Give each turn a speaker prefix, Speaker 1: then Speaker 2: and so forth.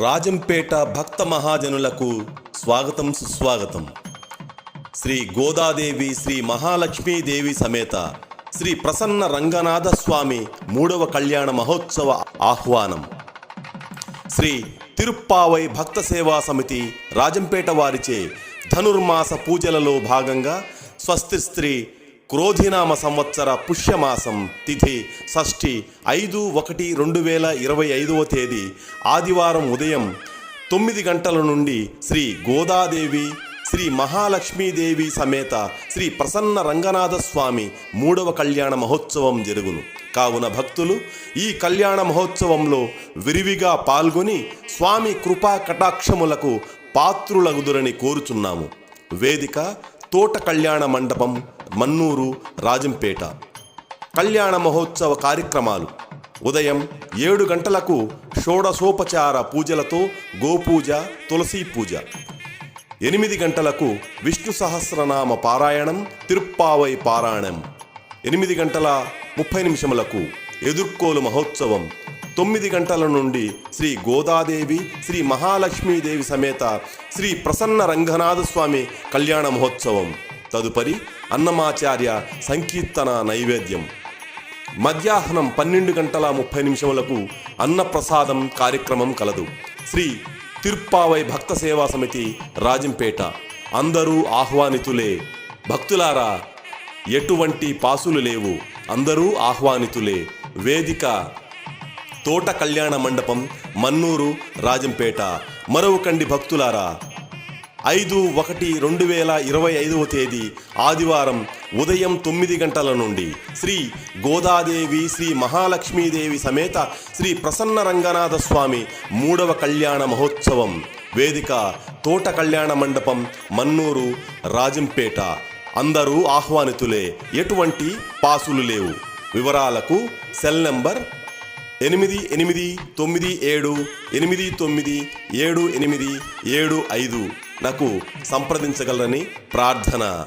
Speaker 1: రాజంపేట భక్త మహాజనులకు స్వాగతం సుస్వాగతం. శ్రీ గోదాదేవి శ్రీ మహాలక్ష్మీదేవి సమేత శ్రీ ప్రసన్న రంగనాథ స్వామి మూడవ కళ్యాణ మహోత్సవ ఆహ్వానం. శ్రీ తిరుప్పావై భక్త సేవా సమితి రాజంపేట వారిచే ధనుర్మాస పూజలలో భాగంగా స్వస్తి స్త్రీ క్రోధినామ సంవత్సర పుష్యమాసం తిథి షష్ఠి ఐదు ఒకటి రెండు వేల ఇరవై ఐదవ తేదీ ఆదివారం ఉదయం తొమ్మిది గంటల నుండి శ్రీ గోదాదేవి శ్రీ మహాలక్ష్మీదేవి సమేత శ్రీ ప్రసన్న రంగనాథ స్వామి మూడవ కళ్యాణ మహోత్సవం జరుగును. కావున భక్తులు ఈ కళ్యాణ మహోత్సవంలో విరివిగా పాల్గొని స్వామి కృపా కటాక్షములకు పాత్రులగుదురని కోరుచున్నాము. వేదిక తోట కళ్యాణ మండపం మన్నూరు రాజంపేట. కళ్యాణ మహోత్సవ కార్యక్రమాలు. ఉదయం ఏడు గంటలకు షోడశోపచార పూజలతో గోపూజ తులసీ పూజ. ఎనిమిది గంటలకు విష్ణు సహస్రనామ పారాయణం తిరుప్పావై పారాయణం. ఎనిమిది గంటల ముప్పై నిమిషములకు ఎదుర్కోలు మహోత్సవం. తొమ్మిది గంటల నుండి శ్రీ గోదాదేవి శ్రీ మహాలక్ష్మీదేవి సమేత శ్రీ ప్రసన్న రంగనాథ స్వామి కళ్యాణ మహోత్సవం. తదుపరి అన్నమాచార్య సంకీర్తన నైవేద్యం. మధ్యాహ్నం పన్నెండు గంటల ముప్పై నిమిషములకు అన్నప్రసాదం కార్యక్రమం కలదు. శ్రీ తిరుప్పావై భక్త సేవా సమితి రాజంపేట. అందరూ ఆహ్వానితులే. భక్తులారా ఎటువంటి పాసులు లేవు. అందరూ ఆహ్వానితులే. వేదిక తోట కళ్యాణ మండపం మన్నూరు రాజంపేట. మరొకండి భక్తులారా ఐదు ఒకటి రెండు వేల ఇరవై ఐదవ తేదీ ఆదివారం ఉదయం తొమ్మిది గంటల నుండి శ్రీ గోదాదేవి శ్రీ మహాలక్ష్మీదేవి సమేత శ్రీ ప్రసన్న రంగనాథ స్వామి మూడవ కళ్యాణ మహోత్సవం. వేదిక తోట కళ్యాణ మండపం మన్నూరు రాజంపేట. అందరూ ఆహ్వానితులే ఎటువంటి పాసులు లేవు. వివరాలకు సెల్ నెంబర్ ఎనిమిది ఎనిమిది తొమ్మిది ఏడు ఎనిమిది తొమ్మిది ఏడు ఎనిమిది ఏడు ఐదు. నాకు సంప్రదించగలరని ప్రార్థన.